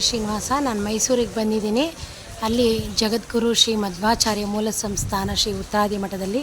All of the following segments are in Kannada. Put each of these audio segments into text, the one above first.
ಶ್ರೀನಿವಾಸ, ನಾನು ಮೈಸೂರಿಗೆ ಬಂದಿದ್ದೀನಿ. ಅಲ್ಲಿ ಜಗದ್ಗುರು ಶ್ರೀ ಮಧ್ವಾಚಾರ್ಯ ಮೂಲ ಸಂಸ್ಥಾನ ಶ್ರೀ ಉತ್ತರಾದಿ ಮಠದಲ್ಲಿ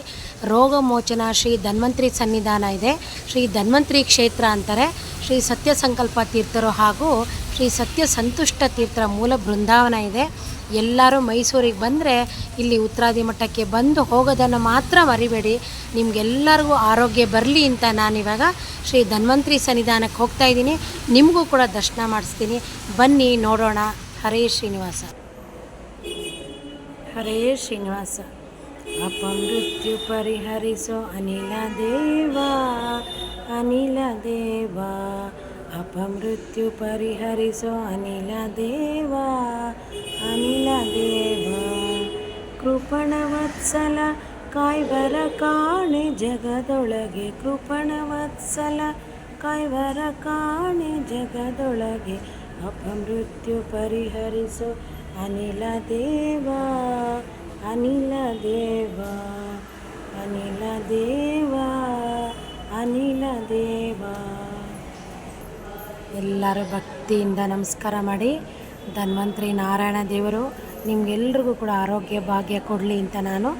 ರೋಗ ಮೋಚನ ಶ್ರೀ ಧನ್ವಂತ್ರಿ ಸನ್ನಿಧಾನ ಇದೆ. ಶ್ರೀ ಧನ್ವಂತ್ರಿ ಕ್ಷೇತ್ರ ಅಂತಾರೆ. ಶ್ರೀ ಸತ್ಯ ಸಂಕಲ್ಪ ತೀರ್ಥರು ಹಾಗೂ ಶ್ರೀ ಸತ್ಯ ಸಂತುಷ್ಟ ತೀರ್ಥರ ಮೂಲ ಬೃಂದಾವನ ಇದೆ. ಎಲ್ಲರೂ ಮೈಸೂರಿಗೆ ಬಂದರೆ ಇಲ್ಲಿ ಉತ್ತರಾದಿ ಮಠಕ್ಕೆ ಬಂದು ಹೋಗೋದನ್ನು ಮಾತ್ರ ಮರಿಬೇಡಿ. ನಿಮಗೆಲ್ಲರಿಗೂ ಆರೋಗ್ಯ ಬರಲಿ ಅಂತ ನಾನಿವಾಗ ಶ್ರೀ ಧನ್ವಂತ್ರಿ ಸನ್ನಿಧಾನಕ್ಕೆ ಹೋಗ್ತಾ ಇದ್ದೀನಿ. ನಿಮಗೂ ಕೂಡ ದರ್ಶನ ಮಾಡಿಸ್ತೀನಿ. ಬನ್ನಿ ನೋಡೋಣ. ಹರೇ ಶ್ರೀನಿವಾಸ. ಹರೇ ಶ್ರೀನಿವಾಸ. ಅಪಮೃತ್ಯು ಪರಿಹರಿಸೋ ಅನಿಲ ದೇವ ಅನಿಲ ದೇವ. ಅಪಮೃತ್ಯು ಪರಿಹರಿಸೋ ಅನಿಲ ದೇವ ಅನಿಲ ದೇವ ಕೃಪಣವತ್ಸಲ ಕಾಯ್ವರ ಕಾಣೆ ಜಗದೊಳಗೆ ಕೃಪಣವತ್ಸಲ ಕಾಯ್ವರ ಕಾಣೆ ಜಗದೊಳಗೆ ಅಪಮೃತ್ಯು ಪರಿಹರಿಸೋ ಅನಿಲ ದೇವ ಅನಿಲ ದೇವ ಅನಿಲ ದೇವ ಅನಿಲ ದೇವ ಎಲ್ಲರೂ ಭಕ್ತಿಯಿಂದ ನಮಸ್ಕಾರ ಮಾಡಿ, ಧನ್ವಂತ್ರಿ ನಾರಾಯಣ ದೇವರು, ನಿಮಗೆಲ್ರಿಗೂ ಕೂಡ ಆರೋಗ್ಯ ಭಾಗ್ಯ ಕೊಡಲಿ ಅಂತ ನಾನು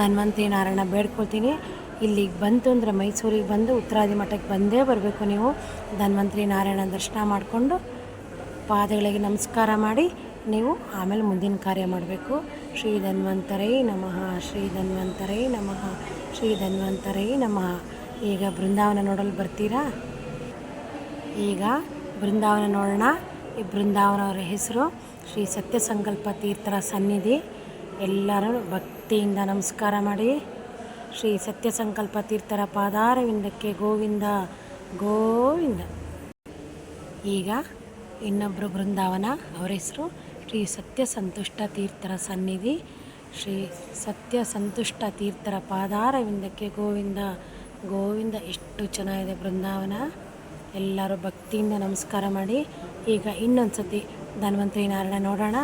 ಧನ್ವಂತ್ರಿ ನಾರಾಯಣ ಬೇಡ್ಕೊಳ್ತೀನಿ. ಇಲ್ಲಿಗೆ ಬಂತು ಅಂದರೆ ಮೈಸೂರಿಗೆ ಬಂದು ಉತ್ತರಾದಿ ಮಠಕ್ಕೆ ಬಂದೇ ಬರಬೇಕು ನೀವು. ಧನ್ವಂತ್ರಿ ನಾರಾಯಣ ದರ್ಶನ ಮಾಡಿಕೊಂಡು ಪಾದಗಳಿಗೆ ನಮಸ್ಕಾರ ಮಾಡಿ ನೀವು ಆಮೇಲೆ ಮುಂದಿನ ಕಾರ್ಯ ಮಾಡಬೇಕು. ಶ್ರೀ ಧನ್ವಂತರೈ ನಮಃ, ಶ್ರೀ ಧನ್ವಂತರೈ ನಮಃ, ಶ್ರೀ ಧನ್ವಂತರೈ ನಮಃ. ಈಗ ಬೃಂದಾವನ ನೋಡಲು ಬರ್ತೀರಾ? ಈಗ ಬೃಂದಾವನ ನೋಡೋಣ. ಈ ಬೃಂದಾವನವರ ಹೆಸರು ಶ್ರೀ ಸತ್ಯ ಸಂಕಲ್ಪ ತೀರ್ಥರ ಸನ್ನಿಧಿ. ಎಲ್ಲರೂ ಭಕ್ತಿಯಿಂದ ನಮಸ್ಕಾರ ಮಾಡಿ. ಶ್ರೀ ಸತ್ಯ ಸಂಕಲ್ಪ ತೀರ್ಥರ ಪಾದಾರವಿಂದಕ್ಕೆ ಗೋವಿಂದ ಗೋವಿಂದ. ಈಗ ಇನ್ನೊಬ್ಬರು ಬೃಂದಾವನ, ಅವರ ಹೆಸರು ಶ್ರೀ ಸತ್ಯ ಸಂತುಷ್ಟ ತೀರ್ಥರ ಸನ್ನಿಧಿ. ಶ್ರೀ ಸತ್ಯ ಸಂತುಷ್ಟ ತೀರ್ಥರ ಪಾದಾರವಿಂದಕ್ಕೆ ಗೋವಿಂದ ಗೋವಿಂದ. ಎಷ್ಟು ಚೆನ್ನಾಗಿದೆ ಬೃಂದಾವನ. ಎಲ್ಲರೂ ಭಕ್ತಿಯಿಂದ ನಮಸ್ಕಾರ ಮಾಡಿ ಈಗ ಇನ್ನೊಂದು ಸತಿ ಧನ್ವಂತ್ರಿ ನಾರಾಯಣ ನೋಡೋಣ.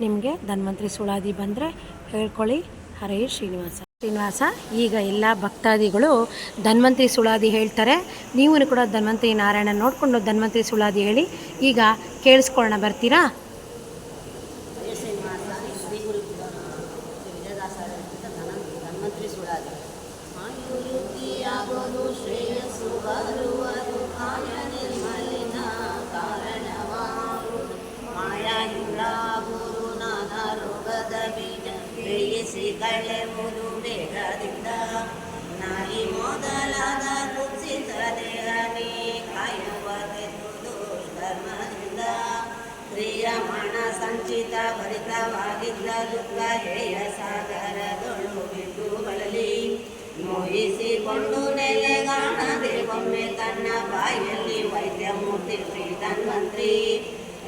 ನಿಮಗೆ ಧನ್ವಂತ್ರಿ ಸುಳಾದಿ ಬಂದರೆ ಹೇಳ್ಕೊಳ್ಳಿ. ಹರೇ ಶ್ರೀನಿವಾಸ. ಶ್ರೀನಿವಾಸ ಈಗ ಎಲ್ಲ ಭಕ್ತಾದಿಗಳು ಧನ್ವಂತ್ರಿ ಸುಳಾದಿ ಹೇಳ್ತಾರೆ. ನೀವು ಕೂಡ ಧನ್ವಂತ್ರಿ ನಾರಾಯಣ ನೋಡಿಕೊಂಡು ಧನ್ವಂತ್ರಿ ಸುಳಾದಿ ಹೇಳಿ. ಈಗ ಕೇಳಿಸ್ಕೊಳ್ಳೋಣ ಬರ್ತೀರಾ? ಶ್ರೇಯಸ್ಸು ಬರುವುದು ಕಳೆಯುವುದು ಬೇಗದಿಂದ ನಾಯಿ ಮೊದಲಾದ ಕುಸಿತ ದೇಹನೇ ಕಾಯುವ ಧರ್ಮದಿಂದ ಶ್ರೀರಮಣ ಸಂಚಿತ ಭರಿತವಾಗಿದ್ದ ದುಃಖ, ಹೇಯ ಸಾಗರದೊಳು ಬಿದ್ದು ಬಳಲಿ ಮೋಹಿಸಿಕೊಂಡು ನೆಲೆಗಾಣದೆ ಒಮ್ಮೆ ತನ್ನ ಬಾಯಲ್ಲಿ ವೈದ್ಯ ಮೂರ್ತಿ ಶ್ರೀ ಧನ್ವಂತ್ರಿ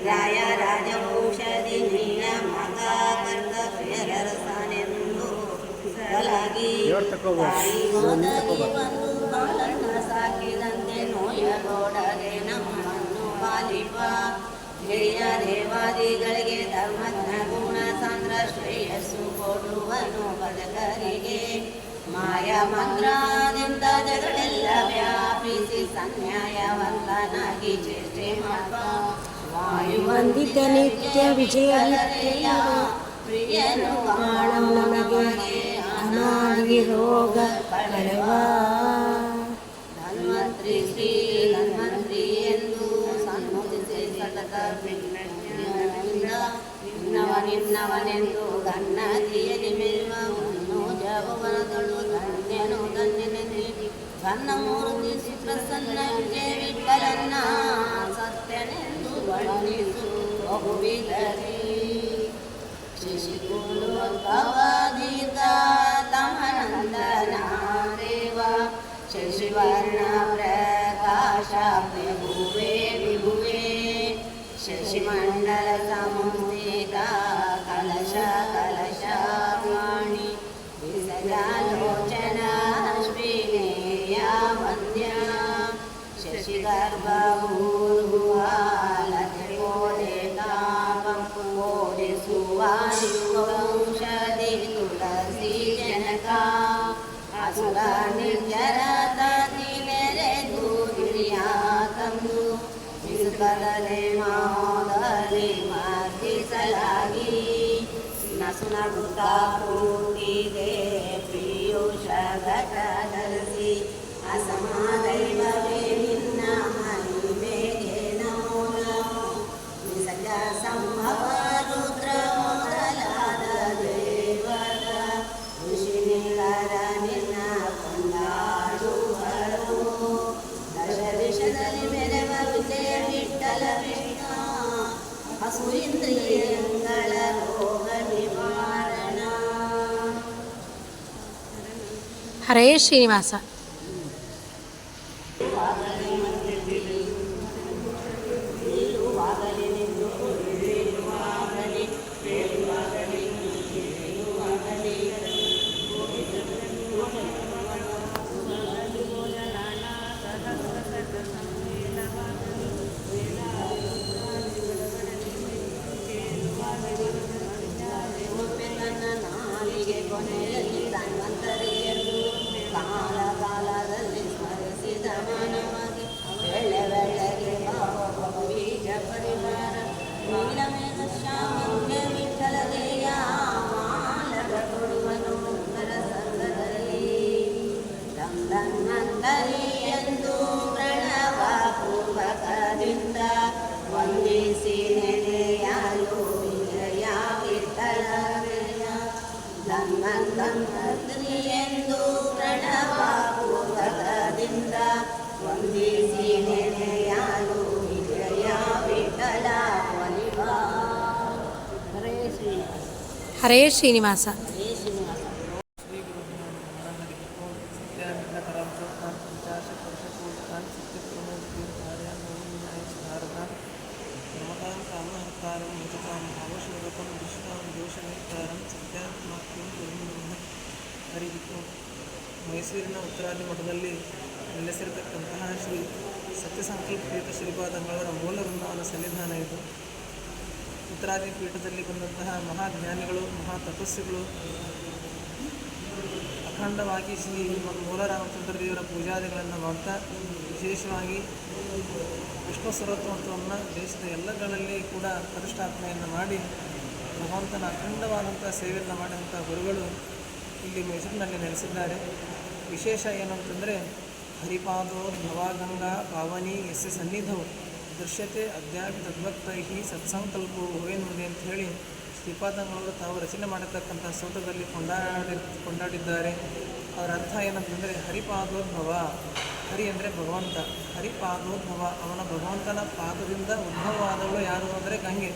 ರಾಯ ರಾಜಭೂಷದಿ ನೀನ ಮಗ ಕರ್ತ ಪ್ರಿಯರಸನೆಂದು ಸರಲಾಗಿ ತಾಯಿ ಮೊದಲಿ ಬಂದು ಬಾಲನ್ನ ಸಾಕಿದಂತೆ ನೋಯಗೋಡಗೆ ನಮ್ಮನ್ನು ಪಾಲಿಪ ಜಯ ದೇವಾದಿಗಳಿಗೆ ಧರ್ಮಜ್ಞ ಗುಣ ಸಾಂದ್ರ ಶ್ರೇಯಸ್ಸು ಕೊಡುವನು ಬದಕರಿಗೆ ಮಾಯ ಮಂತ್ರದಿಂದ ಜಗಳೆಲ್ಲ ವ್ಯಾಪಿಸಿ ಸನ್ಯಾಯವಂತನಾಗಿ ಚೇಷ್ಟೆ ಮಾಡುವ ವಂದಿತ ನಿತ್ಯ ವಿಜಯ ವಾಯುವಂದಿತೆಯ ಪ್ರಿಯನು ಕಾಣಂ ನಮಗೆ ಅನಾದಿ ರೋಗ ಕಳೆವ ಧನ್ವಂತ್ರಿ ಶ್ರೀ ಧನ್ವಂತ್ರಿ ಎಂದು ಸನ್ಮತಿಸಿ ಸತತ ವಿಘ್ನದಿಂದ ವಿಘ್ನವನಿನ್ನವನೆಂದು ಗನ್ನದಿಯಲ್ಲಿ ಮೆಲ್ವವನ್ನು ಘನ್ನ ಮೂರ್ತಿ ಸುಪ್ರಸನ್ನ ವಿಜಯ ವಿಠಲನ್ನ ಸತ್ಯನೆಂದು ವರ್ಣಿಸು ಬಹುವಿಧರಿ ಶಿಶಿಕುಲು ಭವಾದೀತ ತಮನಂದನ ದೇವ ಶಶಿವರ್ಣ ಪ್ರಕಾಶ ವಿಭುವೆ ವಿಭುವೆ ಶಶಿಮಂಡಲ ಸಮುದಿತ ಕಲಶ ಕಲಶ जनका असुरा निर्जरततिनेरे दूरियाकम् ಇಸುಕಲನೆ ಮಾದಲೆ ಮರ್ತಿಸಲಾಗಿ ನಸುನ ವೃತ್ತ ಪೂರ್ತಿದೆ ಪ್ರಿಯುಷ ಘಟದರ್ಶಿ ಅಸಮಾದೈವವೇ ಹರೇ ಶ್ರೀನಿವಾಸ ಗುರುವಿನಮಃ ಶ್ರೀನಿವಾಸ. ಮೈಸೂರಿನ ಉತ್ತರಾದಿ ಮಠದಲ್ಲಿ ನೆಲೆಸಿರತಕ್ಕಂತಹ ಶ್ರೀ ಸತ್ಯಸಂಕಲ್ಪ ತೀರ್ಥ ಶ್ರೀಪಾದಂಗಳವರ ಮೂಲ ವೃಂದಾವನ ಸನ್ನಿಧಾನ ಇದು. ಉತ್ತರಾದಿ ಪೀಠದಲ್ಲಿ ಬಂದಂತಹ ಮಹಾಜ್ಞಾನಿಗಳು ಮಹಾ ತಪಸ್ವಿಗಳು ಅಖಂಡವಾಗಿ ಶ್ರೀ ಮೂಲರಾಮಚಂದ್ರ ದೇವರ ಪೂಜಾದಿಗಳನ್ನು ಮಾಡ್ತಾ ವಿಶೇಷವಾಗಿ ವಿಷ್ಣು ಸರ್ವತ್ವತ್ವವನ್ನು ದೇಶದ ಎಲ್ಲಗಳಲ್ಲಿ ಕೂಡ ಪ್ರತಿಷ್ಠಾಪನೆಯನ್ನು ಮಾಡಿ, ಭಗವಂತನ ಅಖಂಡವಾದಂಥ ಸೇವೆಯನ್ನು ಮಾಡಿದಂಥ ಗುರುಗಳು ಇಲ್ಲಿ ಮೈಸೂರಿನಲ್ಲಿ ನೆಲೆಸಿದ್ದಾರೆ. ವಿಶೇಷ ಏನು ಅಂತಂದರೆ ಹರಿಪಾದೋ ಭವಾಗಂಗಾ ಪಾವನಿ ಎಸ್ ಸನ್ನಿಧವು ದೃಶ್ಯತೆ ಅದ್ಯಾಪಿ ತದ್ಭಕ್ತೈ ಸತ್ಸಂಕಲ್ಪವು ಭುವೇನ್ಮುದೆ ಅಂತ ಹೇಳಿ ಶ್ರೀಪಾದಂಗಳವರು ತಾವು ರಚನೆ ಮಾಡತಕ್ಕಂಥ ಸ್ತೋತ್ರದಲ್ಲಿ ಕೊಂಡಾಡಿ, ಕೊಂಡಾಡಿದ್ದಾರೆ. ಅವರ ಅರ್ಥ ಏನಂತಂದರೆ, ಹರಿಪಾದೋದ್ಭವ. ಹರಿ ಅಂದರೆ ಭಗವಂತ. ಹರಿಪಾದೋದ್ಭವ. ಅವನ ಭಗವಂತನ ಪಾದದಿಂದ ಉದ್ಭವವಾದವಳು ಯಾರು ಅಂದರೆ ಗಂಗೆ.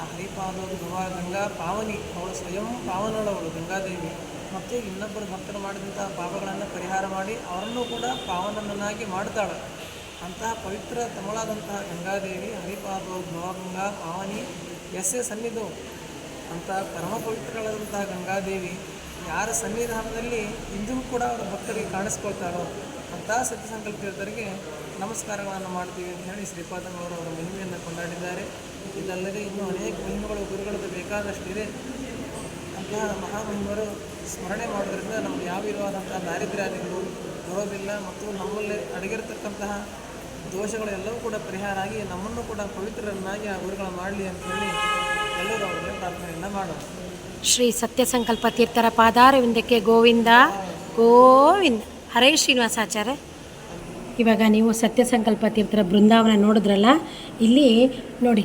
ಆ ಹರಿಪಾದೋದ್ಭವ, ಗಂಗಾ ಪಾವನಿ. ಅವಳು ಸ್ವಯಂ ಪಾವನಳವಳು, ಗಂಗಾದೇವಿ. ಮತ್ತು ಇನ್ನೊಬ್ಬರು ಭಕ್ತರು ಮಾಡಿದಂಥ ಪಾಪಗಳನ್ನು ಪರಿಹಾರ ಮಾಡಿ ಅವರನ್ನು ಕೂಡ ಪಾವನನ್ನಾಗಿ ಮಾಡ್ತಾಳೆ. ಅಂತಹ ಪವಿತ್ರ ತಮಳಾದಂತಹ ಗಂಗಾದೇವಿ, ಹರಿಪಾದ ಗಂಗಾ ಪಾವನಿ ಎಸ್ಸೆ ಸನ್ನಿಧು ಅಂತಹ ಪರಮ ಪವಿತ್ರಗಳಾದಂತಹ ಗಂಗಾದೇವಿ ಯಾರ ಸನ್ನಿಧಾನದಲ್ಲಿ ಇಂದಿಗೂ ಕೂಡ ಅವರ ಭಕ್ತರಿಗೆ ಕಾಣಿಸ್ಕೊಳ್ತಾರೋ ಅಂತಹ ಸತ್ಯ ಸಂಕಲ್ಪಿತರಿಗೆ ನಮಸ್ಕಾರಗಳನ್ನು ಮಾಡ್ತೀವಿ ಅಂತ ಹೇಳಿ ಶ್ರೀಪಾದಂಗಳವರು ಅವರ ಮಹಿಮೆಯನ್ನು ಕೊಂಡಾಡಿದ್ದಾರೆ. ಇದಲ್ಲದೆ ಇನ್ನೂ ಅನೇಕ ಮಹಿಮೆಗಳು, ಗುರುಗಳದ್ದು ಬೇಕಾದಷ್ಟಿದೆ ಅಂತಹ ಮಹಾಮಹಿಮರು ಸ್ಮರಣೆ ಮಾಡೋದ್ರಿಂದ ನಮ್ಗೆ ಯಾವ ವಿಧವಾದಂತಹ ದಾರಿದ್ರ್ಯಾದಿಗಳು ಬರೋದಿಲ್ಲ ಮತ್ತು ನಮ್ಮಲ್ಲಿ ಅಡಗಿರತಕ್ಕಂತಹ ದೋಷಗಳೆಲ್ಲವೂ ಕೂಡ ಪರಿಹಾರ ಆಗಿ ನಮ್ಮನ್ನು ಕೂಡ ಪವಿತ್ರರನ್ನಾಗಿ ಆ ಗುರುಗಳು ಮಾಡಲಿ ಅಂತ ಹೇಳಿ ಎಲ್ಲರೂ ಅವರಿಗೆ ಪ್ರಾರ್ಥನೆಯನ್ನು ಮಾಡೋಣ ಶ್ರೀ ಸತ್ಯ ಸಂಕಲ್ಪ ತೀರ್ಥರ ಪಾದಾರವಿಂದಕ್ಕೆ ಗೋವಿಂದ ಗೋವಿಂದ. ಹರೇ ಶ್ರೀನಿವಾಸಾಚಾರ್ಯ. ಇವಾಗ ನೀವು ಸತ್ಯ ಸಂಕಲ್ಪ ತೀರ್ಥರ ಬೃಂದಾವನ ನೋಡಿದ್ರಲ್ಲ, ಇಲ್ಲಿ ನೋಡಿ,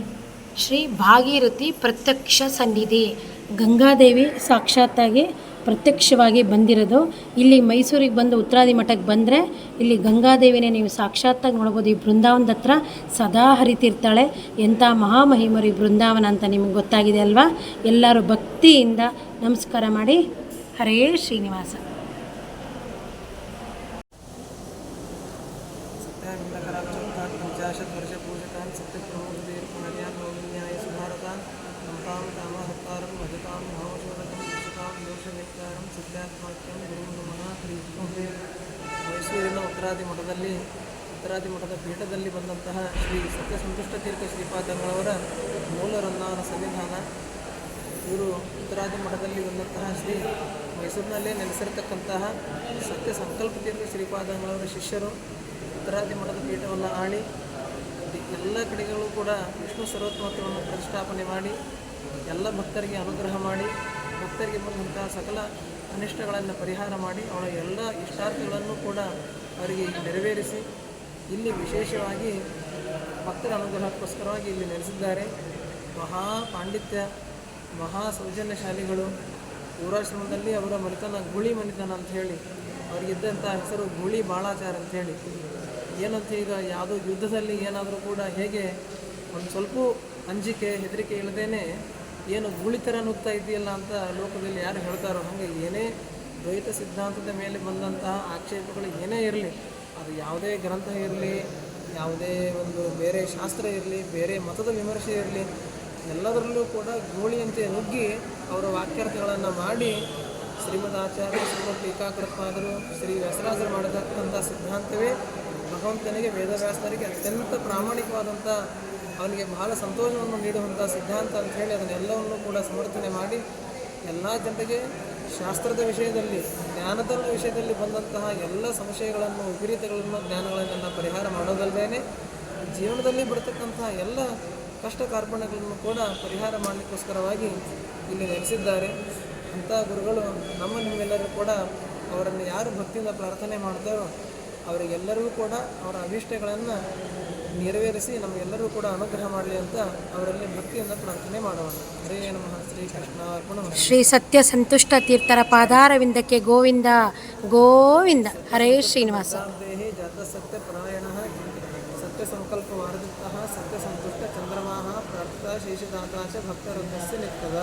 ಶ್ರೀ ಭಾಗೀರಥಿ ಪ್ರತ್ಯಕ್ಷ ಸನ್ನಿಧಿ, ಗಂಗಾದೇವಿ ಸಾಕ್ಷಾತ್ತಾಗಿ ಪ್ರತ್ಯಕ್ಷವಾಗಿ ಬಂದಿರೋದು. ಇಲ್ಲಿ ಮೈಸೂರಿಗೆ ಬಂದು ಉತ್ತರಾದಿ ಮಠಕ್ಕೆ ಬಂದರೆ ಇಲ್ಲಿ ಗಂಗಾದೇವಿನೇ ನೀವು ಸಾಕ್ಷಾತ್ತಾಗಿ ನೋಡ್ಬೋದು. ಈ ಬೃಂದಾವನದ ಹತ್ರ ಸದಾ ಹರಿತಿರ್ತಾಳೆ. ಎಂಥ ಮಹಾಮಹಿಮರು ಈ ಬೃಂದಾವನ ಅಂತ ನಿಮಗೆ ಗೊತ್ತಾಗಿದೆ ಅಲ್ವಾ? ಎಲ್ಲರೂ ಭಕ್ತಿಯಿಂದ ನಮಸ್ಕಾರ ಮಾಡಿ. ಹರೇ ಶ್ರೀನಿವಾಸ. ಉತ್ತರಾದಿ ಮಠದಲ್ಲಿ ಉತ್ತರಾದಿ ಮಠದ ಪೀಠದಲ್ಲಿ ಬಂದಂತಹ ಶ್ರೀ ಸತ್ಯಸಂತುಷ್ಟ ತೀರ್ಥ ಶ್ರೀಪಾದಂಗಳವರ ಮೂಲ ವೃಂದಾವನ ಸನ್ನಿಧಾನ. ಇವರು ಉತ್ತರಾದಿ ಮಠದಲ್ಲಿ ಬಂದಂತಹ ಶ್ರೀ ಮೈಸೂರಿನಲ್ಲೇ ನೆಲೆಸಿರ್ತಕ್ಕಂತಹ ಸತ್ಯ ಸಂಕಲ್ಪ ತೀರ್ಥ ಶ್ರೀಪಾದಂಗಳವರ ಶಿಷ್ಯರು ಉತ್ತರಾದಿ ಮಠದ ಪೀಠವನ್ನು ಆಳಿ ಎಲ್ಲ ಕಡೆಗಳು ಕೂಡ ವಿಷ್ಣು ಸರ್ವತ್ಮತ್ವವನ್ನು ಪ್ರತಿಷ್ಠಾಪನೆ ಮಾಡಿ, ಎಲ್ಲ ಭಕ್ತರಿಗೆ ಅನುಗ್ರಹ ಮಾಡಿ, ಭಕ್ತರಿಗೆ ಬಂದಂತಹ ಸಕಲ ಅನಿಷ್ಟಗಳನ್ನು ಪರಿಹಾರ ಮಾಡಿ ಅವಳ ಎಲ್ಲ ಇಷ್ಟಾರ್ಥಗಳನ್ನು ಕೂಡ ಅವರಿಗೆ ನೆರವೇರಿಸಿ, ಇಲ್ಲಿ ವಿಶೇಷವಾಗಿ ಭಕ್ತರ ಅನುಗ್ರಹಕ್ಕೋಸ್ಕರವಾಗಿ ಇಲ್ಲಿ ನೆಲೆಸಿದ್ದಾರೆ. ಮಹಾ ಪಾಂಡಿತ್ಯ, ಮಹಾ ಸೌಜನ್ಯಶಾಲಿಗಳು, ಊರಾಶ್ರಮದಲ್ಲಿ ಅವರ ಮನೆತನ ಗುಳಿ ಮನೆತನ ಅಂತ ಹೇಳಿ ಅವರಿಗಿದ್ದಂಥ ಹೆಸರು ಗುಳಿ ಬಾಳಾಚಾರ ಅಂತ ಹೇಳಿ. ಏನಂತ ಈಗ ಯಾವುದೋ ಯುದ್ಧದಲ್ಲಿ ಏನಾದರೂ ಕೂಡ ಹೇಗೆ ಒಂದು ಸ್ವಲ್ಪ ಅಂಜಿಕೆ, ಹೆದರಿಕೆ ಇಲ್ಲದೇನೆ ಏನು ಗೂಳಿ ಥರ ನುಗ್ತಾ ಇದೆಯಲ್ಲ ಅಂತ ಲೋಕದಲ್ಲಿ ಯಾರು ಹೇಳ್ತಾರೋ ಹಾಗೆ ಏನೇ ದ್ವೈತ ಸಿದ್ಧಾಂತದ ಮೇಲೆ ಬಂದಂತಹ ಆಕ್ಷೇಪಗಳು ಏನೇ ಇರಲಿ, ಅದು ಯಾವುದೇ ಗ್ರಂಥ ಇರಲಿ, ಯಾವುದೇ ಒಂದು ಬೇರೆ ಶಾಸ್ತ್ರ ಇರಲಿ, ಬೇರೆ ಮತದ ವಿಮರ್ಶೆ ಇರಲಿ, ಎಲ್ಲದರಲ್ಲೂ ಕೂಡ ಗೋಳಿಯಂತೆ ನುಗ್ಗಿ ಅವರ ವಾಕ್ಯಾರ್ಥಗಳನ್ನು ಮಾಡಿ ಶ್ರೀಮದ್ ಆಚಾರ್ಯ ಶ್ರೀಮದ್ ಟೀಕಾಕೃತ್ಪಾದರು, ಶ್ರೀ ವ್ಯಾಸರಾಜರು ಮಾಡತಕ್ಕಂಥ ಸಿದ್ಧಾಂತವೇ ಭಗವಂತನಿಗೆ ವೇದವ್ಯಾಸರಿಗೆ ಅತ್ಯಂತ ಪ್ರಾಮಾಣಿಕವಾದಂಥ ಅವನಿಗೆ ಬಹಳ ಸಂತೋಷವನ್ನು ನೀಡುವಂಥ ಸಿದ್ಧಾಂತ ಅಂತ ಹೇಳಿ ಅದನ್ನೆಲ್ಲವನ್ನು ಕೂಡ ಸಮರ್ಥನೆ ಮಾಡಿ ಎಲ್ಲ ಜನರಿಗೆ ಶಾಸ್ತ್ರದ ವಿಷಯದಲ್ಲಿ ಜ್ಞಾನದ ವಿಷಯದಲ್ಲಿ ಬಂದಂತಹ ಎಲ್ಲ ಸಂಶಯಗಳನ್ನು, ವಿಪರೀತಗಳನ್ನು ಜ್ಞಾನಗಳನ್ನೆಲ್ಲ ಪರಿಹಾರ ಮಾಡೋದಲ್ಲದೇ ಜೀವನದಲ್ಲಿ ಬರ್ತಕ್ಕಂತಹ ಎಲ್ಲ ಕಷ್ಟ ಕಾರ್ಪಣ್ಯಗಳನ್ನು ಕೂಡ ಪರಿಹಾರ ಮಾಡಲಿಕ್ಕೋಸ್ಕರವಾಗಿ ಇಲ್ಲಿ ನೆಲೆಸಿದ್ದಾರೆ. ಅಂಥ ಗುರುಗಳು ನಮ್ಮ ನಿಮ್ಮೆಲ್ಲರೂ ಕೂಡ ಅವರನ್ನು ಯಾರು ಭಕ್ತಿಯಿಂದ ಪ್ರಾರ್ಥನೆ ಮಾಡ್ತಾರೋ ಅವರಿಗೆಲ್ಲರಿಗೂ ಕೂಡ ಅವರ ಅಭೀಷ್ಟಗಳನ್ನು ನೆರವೇರಿಸಿ ನಮಗೆಲ್ಲರೂ ಕೂಡ ಅನುಗ್ರಹ ಮಾಡಲಿ ಅಂತ ಅವರಲ್ಲಿ ಭಕ್ತಿಯಿಂದ ಪ್ರಾರ್ಥನೆ ಮಾಡೋಣ. ಹರೇ ನಮಃ ಶ್ರೀ ಕೃಷ್ಣ ಅರ್ಪಣ ಶ್ರೀ ಸತ್ಯ ಸಂತುಷ್ಟ ತೀರ್ಥರ ಪಾದಾರವಿಂದಕ್ಕೆ ಗೋವಿಂದ ಗೋವಿಂದ. ಹರೇ ಶ್ರೀನಿವಾಸ. ದೇಹಿ ಜಾತಸತ್ಯ ಪರಾಯಣ ಸತ್ಯ ಸಂಕಲ್ಪ ವಾರದಿತ್ತ ಸತ್ಯ ಸಂತುಷ್ಟ ಚಂದ್ರಮಾಹ ಪ್ರಾರ್ಥಿತ ಶೇಷದಾತ ಚ ನಿತ್ತದ ನಿತ್ಯದ.